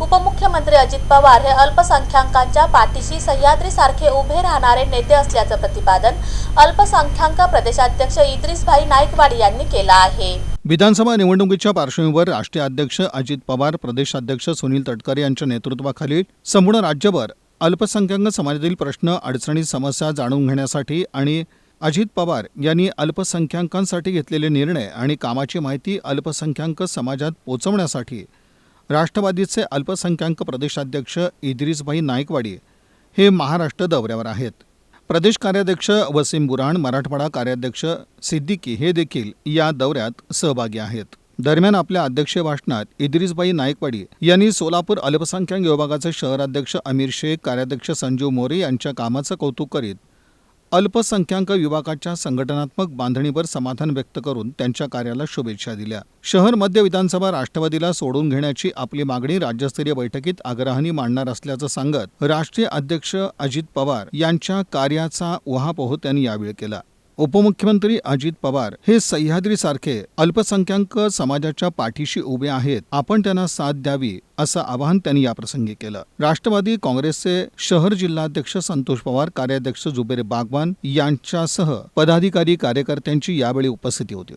उपमुख्यमंत्री अजित पवार हे अल्पसंख्याकांच्या पाठीशी सह्याद्रीसारखे उभे राहणारे नेते असल्याचं प्रतिपादन अल्पसंख्याक प्रदेशाध्यक्ष इद्रिसभाई नाईकवाडी यांनी केलं आहे. विधानसभा निवडणुकीच्या पार्श्वभूमीवर राष्ट्रीय अध्यक्ष अजित पवार प्रदेशाध्यक्ष सुनील तटकरे यांच्या नेतृत्वाखाली संपूर्ण राज्यभर अल्पसंख्याक समाजातील प्रश्न अडचणी समस्या जाणून घेण्यासाठी आणि अजित पवार यांनी अल्पसंख्याकांसाठी घेतलेले निर्णय आणि कामाची माहिती अल्पसंख्याक समाजात पोचवण्यासाठी राष्ट्रवादीचे अल्पसंख्याक प्रदेशाध्यक्ष इद्रिसभाई नाईकवाडी हे महाराष्ट्र दौऱ्यावर आहेत. प्रदेश कार्याध्यक्ष वसीम बुराण मराठवाडा कार्याध्यक्ष सिद्दीकी हे देखील या दौऱ्यात सहभागी आहेत. दरम्यान आपल्या अध्यक्षीय भाषणात इद्रिसबाई नायकवाडी यांनी सोलापूर अल्पसंख्याक विभागाचे शहराध्यक्ष अमीर शेख कार्याध्यक्ष संजीव मोरे यांच्या कामाचं कौतुक करीत अल्पसंख्याक विभागाच्या संघटनात्मक बांधणीवर समाधान व्यक्त करून त्यांच्या कार्याला शुभेच्छा दिल्या. शहर मध्य विधानसभा राष्ट्रवादीला सोडून घेण्याची आपली मागणी राज्यस्तरीय बैठकीत आग्रहाने मांडणार असल्याचं सांगत राष्ट्रीय अध्यक्ष अजित पवार यांच्या कार्याचा उहापोह त्यांनी यावेळी केला. उपमुख्यमंत्री अजित पवार हे सह्याद्रीसारखे अल्पसंख्याक समाजाच्या पाठीशी उभे आहेत. आपण त्यांना साथ द्यावी असं आवाहन त्यांनी याप्रसंगी केलं. राष्ट्रवादी काँग्रेसचे शहर जिल्हाध्यक्ष संतोष पवार कार्याध्यक्ष जुबेर बागवान यांच्यासह पदाधिकारी कार्यकर्त्यांची यावेळी उपस्थिती होती.